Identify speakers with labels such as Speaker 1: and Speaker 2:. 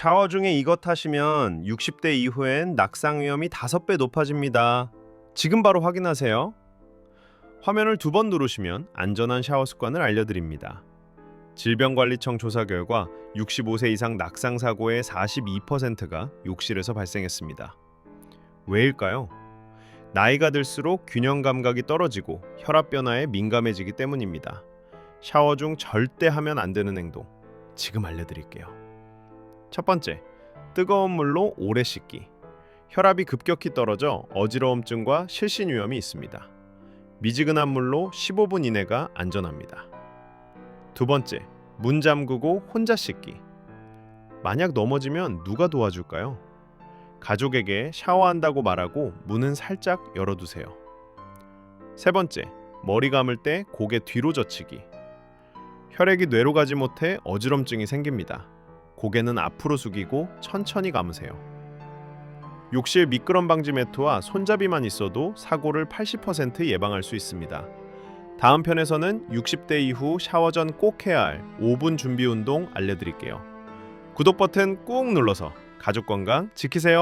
Speaker 1: 샤워 중에 이것 하시면 60대 이후엔 낙상 위험이 5배 높아집니다. 지금 바로 확인하세요. 화면을 두 번 누르시면 안전한 샤워 습관을 알려드립니다. 질병관리청 조사 결과 65세 이상 낙상 사고의 42%가 욕실에서 발생했습니다. 왜일까요? 나이가 들수록 균형 감각이 떨어지고 혈압 변화에 민감해지기 때문입니다. 샤워 중 절대 하면 안 되는 행동 지금 알려드릴게요. 첫 번째, 뜨거운 물로 오래 씻기. 혈압이 급격히 떨어져 어지러움증과 실신 위험이 있습니다. 미지근한 물로 15분 이내가 안전합니다. 두 번째, 문 잠그고 혼자 씻기. 만약 넘어지면 누가 도와줄까요? 가족에게 샤워한다고 말하고 문은 살짝 열어두세요. 세 번째, 머리 감을 때 고개 뒤로 젖히기. 혈액이 뇌로 가지 못해 어지럼증이 생깁니다. 고개는 앞으로 숙이고 천천히 감으세요. 욕실 미끄럼 방지 매트와 손잡이만 있어도 사고를 80% 예방할 수 있습니다. 다음 편에서는 60대 이후 샤워 전 꼭 해야 할 5분 준비 운동 알려드릴게요. 구독 버튼 꾹 눌러서 가족 건강 지키세요.